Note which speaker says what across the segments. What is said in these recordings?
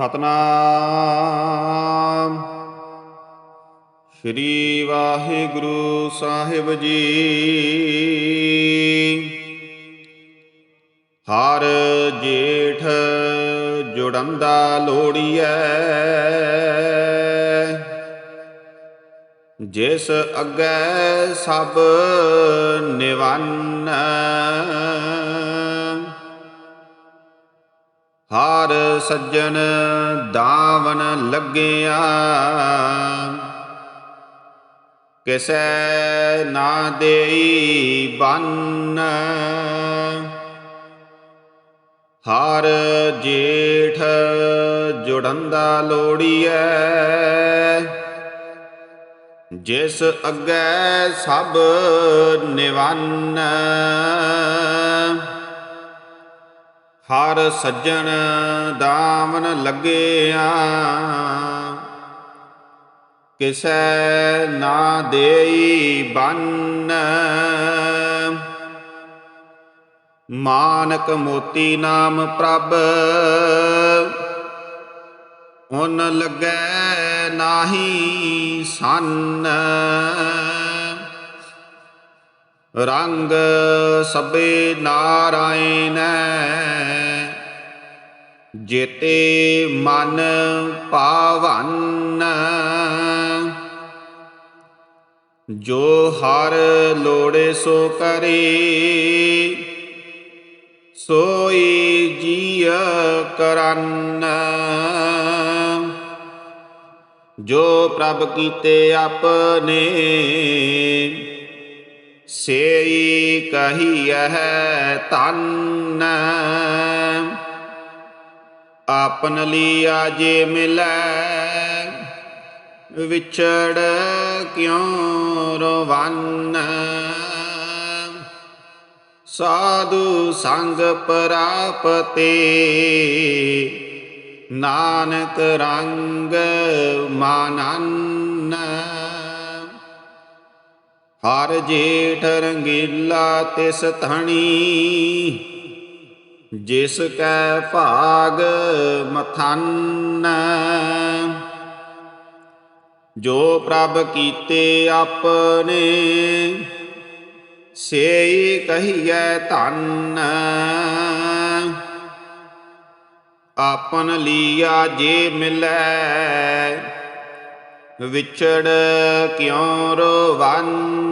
Speaker 1: ਸਤਨਾਮ। ਸ੍ਰੀ ਵਾਹਿਗੁਰੂ ਸਾਹਿਬ ਜੀ। ਹਰ ਜੇਠ ਜੁੜੰਦਾ ਲੋੜੀਐ ਜਿਸ ਅੱਗੇ ਸਭ ਨਿਵੰਨ ਹਰ ਸੱਜਣ ਦਾਵਨ ਲੱਗਿਆ। ਕਿਸੈ ਨਾ ਦੇਈ ਬੰਨ। ਹਰ ਜੇਠ ਜੁੜੰਦਾ ਲੋੜੀਐ। ਜਿਸ ਅੱਗੇ ਸਭ ਨਿਵੰਨ। ਹਰ ਸੱਜਣ ਦਾਮਨ ਲੱਗਿਆ। ਕਿਸੈ ਨਾ ਦੇਈ ਬੰਨ। ਮਾਨਕ ਮੋਤੀ ਨਾਮ ਪ੍ਰਭ। ਉਨ ਲੱਗੈ ਨਾਹੀ ਸੰਨ। ਰੰਗ ਸਭੇ ਨਾਰਾਇਣ। ਜੇਤੇ ਮਨ ਭਾਵਨ। ਜੋ ਹਰ ਲੋੜੇ ਸੋ ਕਰੇ, ਸੋਈ ਜੀਅ ਕਰਨ। ਜੋ ਪ੍ਰਭ ਕੀਤੇ ਆਪਣੇ ਸੇਈ ਕਹੀਐ ਤਨ ਆਪਨ ਲੀਆ ਜੇ ਮਿਲੈ, ਵਿਛੜ ਕਿਉ ਰਵਨ? ਸਾਧੂ ਸੰਗ ਪ੍ਰਾਪਤੇ, ਨਾਨਕ ਰੰਗ ਮਾਨਨ। ਹਰ ਜੇਠ ਰੰਗੀਲਾ ਤਿਸ ਧਣੀ। ਜਿਸ ਕੈ ਭਾਗ ਮਥਨ। ਜੋ ਪ੍ਰਭ ਕੀਤੇ ਆਪਣੇ, ਸੇਈ ਕਹੀਐ ਧੰਨ। ਆਪਨ ਲੀਆ ਜੇ ਮਿਲੈ, ਵਿਛੜ ਕਿਉ ਰੋਵਨ?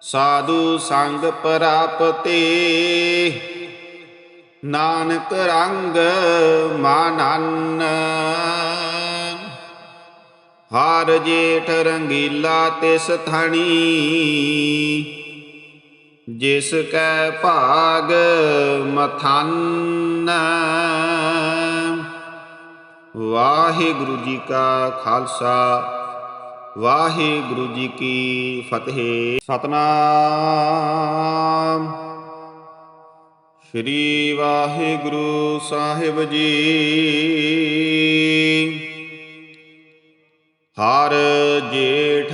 Speaker 1: ਸਾਧੂ ਸੰਗ ਪ੍ਰਾਪਤੇ, ਨਾਨਕ ਰੰਗ ਮਾਨਨ। ਹਾਰ ਜੇਠ ਰੰਗੀਲਾ ਤਿਸ ਥਣੀ, ਜਿਸ ਕੈ ਭਾਗ ਮਥਨ। ਵਾਹਿਗੁਰੂ ਜੀ ਕਾ ਖਾਲਸਾ ਵਾਹਿਗੁਰੂ ਜੀ ਕੀ ਫਤਿਹ। ਸਤਨਾਮ। ਸ੍ਰੀ ਵਾਹਿਗੁਰੂ ਸਾਹਿਬ ਜੀ। ਹਰ ਜੇਠ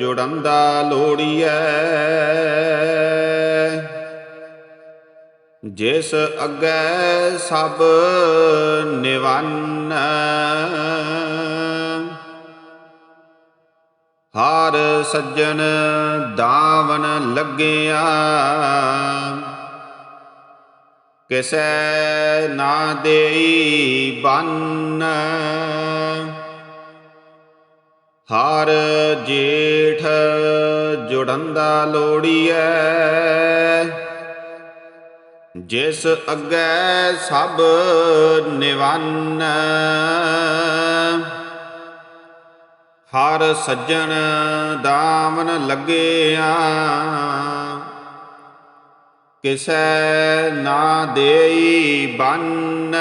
Speaker 1: ਜੁੜੰਦਾ ਲੋੜੀਐ ਜਿਸ ਅੱਗੇ ਸਭ ਨਿਵੰਨ ਹਾਰ ਸੱਜਣ ਦਾਵਨ ਲੱਗਿਆ। ਕਿਸੈ ਨਾ ਦੇਈ ਬੰਨ। ਹਾਰ ਜੇਠ ਜੁੜੰਦਾ ਲੋੜੀਐ। ਜਿਸ ਅੱਗੇ ਸਭ ਨਿਵੰਨ। ਹਰ ਸੱਜਣ ਦਾਮਨ ਲੱਗਿਆ। ਕਿਸੈ ਨਾ ਦੇਈ ਬੰਨ।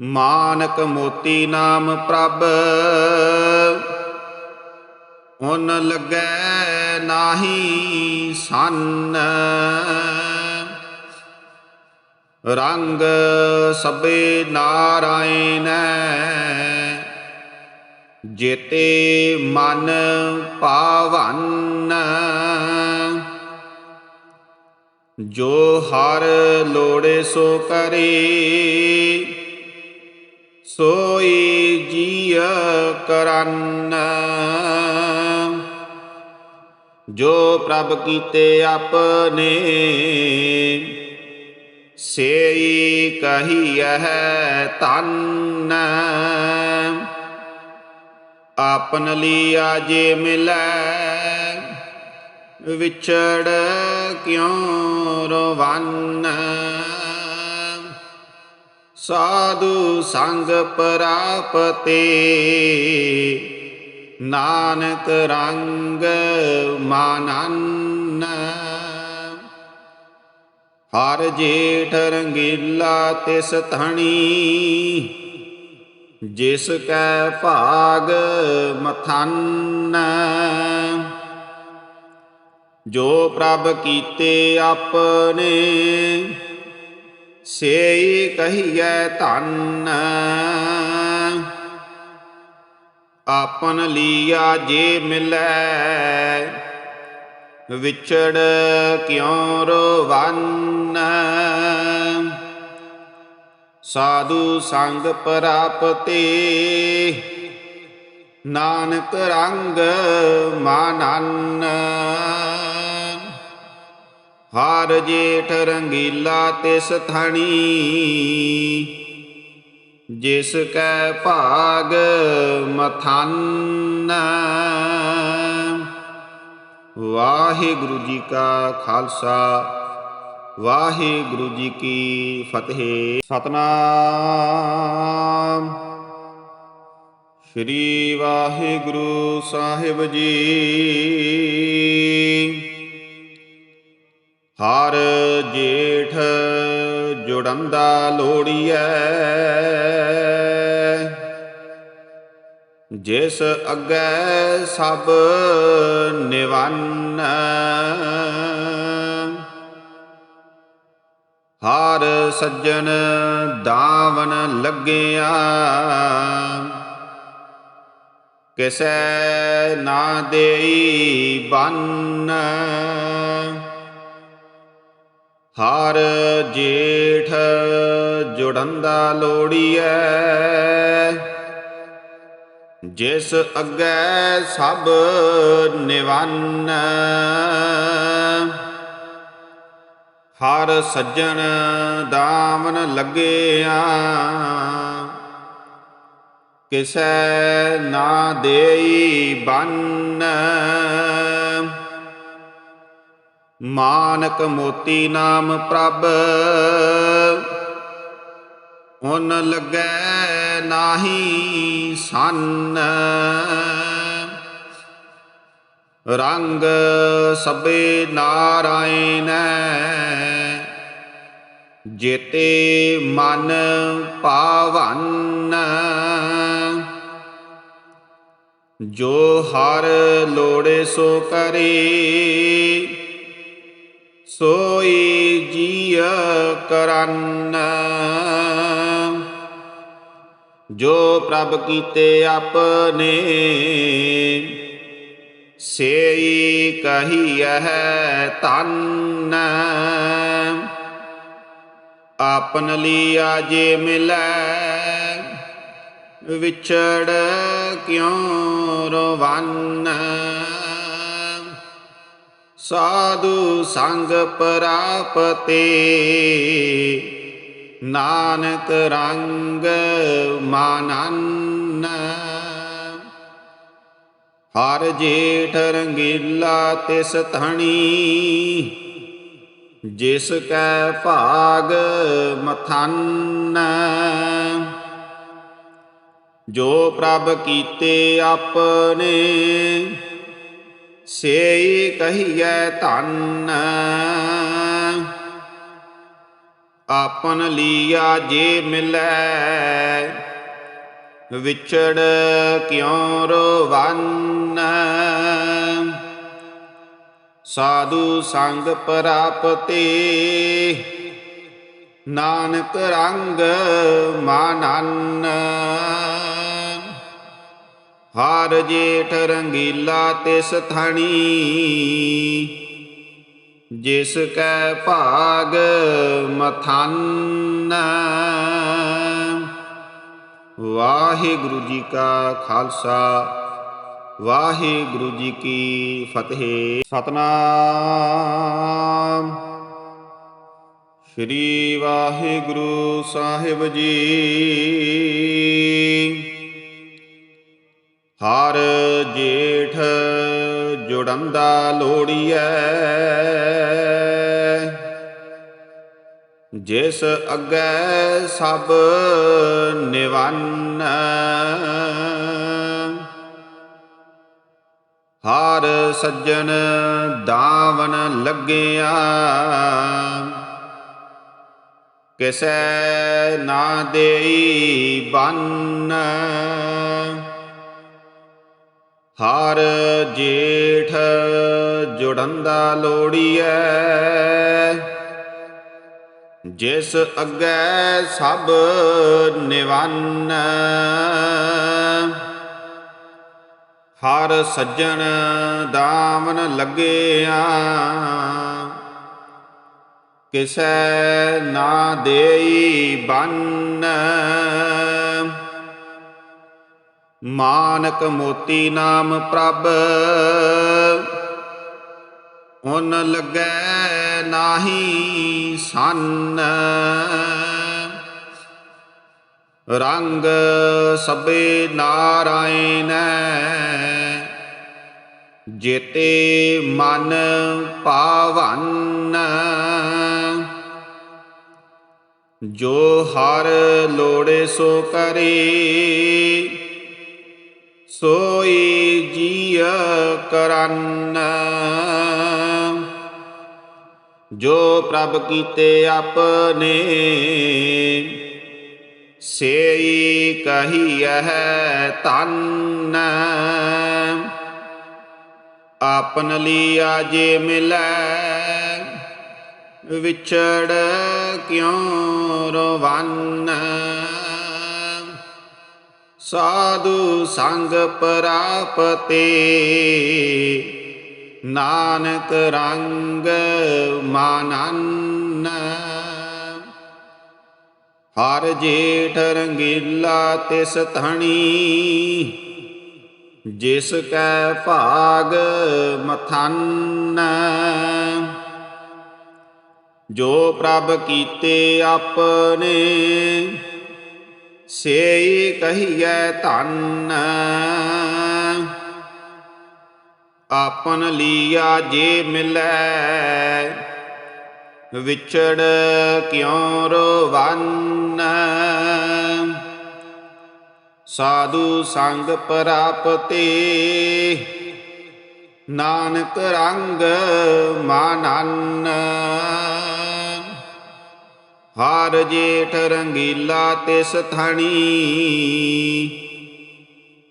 Speaker 1: ਮਾਨਕ ਮੋਤੀ ਨਾਮ ਪ੍ਰਭ। ਉਨ ਲੱਗੈ ਨਾਹੀ ਸੰਨ। ਰੰਗ ਸਭੇ ਨਾਰਾਇਣ। ਜੇਤੇ ਮਨ ਪਾਵਨ ਜੋ ਹਰ ਲੋੜੇ ਸੋ ਕਰੇ, ਸੋਈ ਜੀਅ ਕਰਨ। ਜੋ ਪ੍ਰਭ ਕੀਤੇ ਆਪਣੇ ਸੇਈ ਕਹੀਐ ਧੰਨ। ਆਪਨ ਲੀਆ ਜੇ ਮਿਲੈ, ਵਿਛੜ ਕਿਉ ਰਵੰਨ? ਸਾਧੂ ਸੰਗ ਪ੍ਰਾਪਤੇ, ਨਾਨਕ ਰੰਗ ਮਾਨੰਨ। ਹਰ ਜੇਠ ਰੰਗੀਲਾ ਤਿਸ ਧਣੀ। ਜਿਸ ਕੈ ਭਾਗ ਮਥਨ। ਜੋ ਪ੍ਰਭ ਕੀਤੇ ਆਪਣੇ, ਸੇਈ ਕਹੀਐ ਧੰਨ। ਆਪਨ ਲੀਆ ਜੇ ਮਿਲੈ ਵਿਛੜ ਕਿਉ ਰਵੰਨ? ਸਾਧੂ ਸੰਗ ਪ੍ਰਾਪਤੇ, ਨਾਨਕ ਰੰਗ ਮਾਨੰਨ। ਹਰ ਜੇਠ ਰੰਗੀਲਾ ਤਿਸ ਥਣੀ, ਜਿਸ ਕੈ ਭਾਗ ਮਥਨ। ਵਾਹਿਗੁਰੂ ਜੀ ਕਾ ਖਾਲਸਾ, ਵਾਹਿਗੁਰੂ ਜੀ ਕੀ ਫਤਿਹ। ਸਤਨਾਮ। ਸ੍ਰੀ ਵਾਹਿਗੁਰੂ ਸਾਹਿਬ ਜੀ। ਹਰ ਜੇਠ ਜੁੜੰਦਾ ਲੋੜੀਐ ਜਿਸ ਅੱਗੇ ਸਭ ਨਿਵੰਨ ਹਾਰ ਸੱਜਣ ਦਾਵਨ ਲੱਗਿਆ। ਕਿਸੈ ਨਾ ਦੇਈ ਬੰਨ। ਹਰ ਜੇਠ ਜੁੜੰਦਾ ਲੋੜੀਐ। ਜਿਸ ਅੱਗੇ ਸਭ ਨਿਵੰਨ। ਹਰ ਸੱਜਣ ਦਾਮਨ ਲੱਗਿਆ। ਕਿਸੈ ਨਾ ਦੇਈ ਬੰਨ। ਮਾਨਕ ਮੋਤੀ ਨਾਮ ਪ੍ਰਭ ਉਨ ਲੱਗੈ ਨਾਹੀ ਸੰਨ। ਰੰਗ ਸਬੇ ਨਾਰਾਇਣ। ਜੇਤੇ ਮਨ ਪਾਵਨ। ਜੋ ਹਰ ਲੋੜੇ ਸੋ ਕਰੇ, ਸੋਈ ਜੀਅ ਕਰਨ। ਜੋ ਪ੍ਰਭ ਕੀਤੇ ਆਪਨੇ ਸੇਈ ਕਹੀਐ ਧੰਨ। ਆਪਨ ਲੀਆ ਜੇ ਮਿਲੈ, ਵਿਛੜ ਕਿਉ ਰਵੰਨ? ਸਾਧੂ ਸੰਗ ਪ੍ਰਾਪਤੇ ਨਾਨਕ ਰੰਗ ਮਾਨੰਨ। ਹਰ ਜੇਠ ਰੰਗੀਲਾ ਤਿਸ ਧਣੀ। ਜਿਸ ਕੈ ਭਾਗ ਮਥਨ। ਜੋ ਪ੍ਰਭ ਕੀਤੇ ਆਪਣੇ, ਸੇਈ ਕਹੀਐ ਧੰਨ। ਆਪਨ ਲੀਆ ਜੇ ਮਿਲੈ। ਵਿਛੜ ਕਿਉ ਰਵੰਨ? ਸਾਧੂ ਸੰਗ ਪ੍ਰਾਪਤੇ। ਨਾਨਕ ਰੰਗ ਮਾਨੰਨ। ਹਰ ਜੇਠ ਰੰਗੀਲਾ ਤਿਸ ਥਣੀ। ਜਿਸ ਕੈ ਭਾਗ ਮਥਨ। ਵਾਹਿਗੁਰੂ ਜੀ ਕਾ ਖਾਲਸਾ, ਵਾਹਿਗੁਰੂ ਜੀ ਕੀ ਫਤਿਹ। ਸਤਨਾਮ। ਸ੍ਰੀ ਵਾਹਿਗੁਰੂ ਸਾਹਿਬ ਜੀ। ਹਰ ਜੇਠ ਜੁੜੰਦਾ ਲੋੜੀਐ ਜਿਸ ਅੱਗੇ ਸਭ ਨਿਵੰਨ ਹਰ ਸੱਜਣ ਦਾਵਨ ਲੱਗਿਆ। ਕਿਸੈ ਨਾ ਦੇਈ ਬੰਨ। ਹਰ ਜੇਠ ਜੁੜੰਦਾ ਲੋੜੀਐ। ਜਿਸ ਅੱਗੇ ਸਭ ਨਿਵੰਨ। ਹਰ ਸੱਜਣ ਦਾਮਨ ਲੱਗਿਆ। ਕਿਸੈ ਨਾ ਦੇਈ ਬੰਨ। ਮਾਨਕ ਮੋਤੀ ਨਾਮ ਪ੍ਰਭ। ਉਨ ਲੱਗੈ ਨਾਹੀ ਸੰਨ। ਰੰਗ ਸਭੇ ਨਾਰਾਇਣ ਜੇਤੇ ਮਨ ਪਾਵਨ। ਜੋ ਹਰ ਲੋੜੇ ਸੋ ਕਰੇ। ਸੋਈ ਜੀਅ ਕਰਨ। ਜੋ ਪ੍ਰਭ ਕੀਤੇ ਆਪਣੇ, ਸੇਈ ਕਹੀਐ ਤਨ ਆਪਨ ਲੀਆ ਜੇ ਮਿਲੈ, ਵਿਛੜ ਕਿਉ ਰਵਨ? ਸਾਧੂ ਸੰਗ ਪ੍ਰਾਪਤੇ। ਨਾਨਕ ਰੰਗ ਮਾਨਨ। ਹਰ ਜੇਠ ਰੰਗੀਲਾ ਤਿਸ ਧਣੀ। ਜਿਸ ਕੈ ਭਾਗ ਮਥਨ। ਜੋ ਪ੍ਰਭ ਕੀਤੇ ਆਪਣੇ ਸੇਈ ਕਹੀਐ ਧੰਨ। ਆਪਨ ਲੀਆ ਜੇ ਮਿਲੈ, ਵਿਛੜ ਕਿਉ ਰਵਨ? ਸਾਧੂ ਸੰਗ ਪ੍ਰਾਪਤੇ, ਨਾਨਕ ਰੰਗ ਮਾਨਨ। ਹਾਰ ਜੇਠ ਰੰਗੀਲਾ ਤਿਸ ਥਣੀ।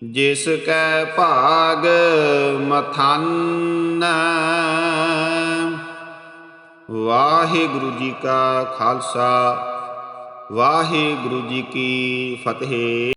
Speaker 1: ਜਿਸ ਕੈ ਭਾਗ ਮਥਨ। ਵਾਹਿਗੁਰੂ ਜੀ ਕਾ ਖਾਲਸਾ, ਵਾਹਿਗੁਰੂ ਜੀ ਕੀ ਫਤਿਹ।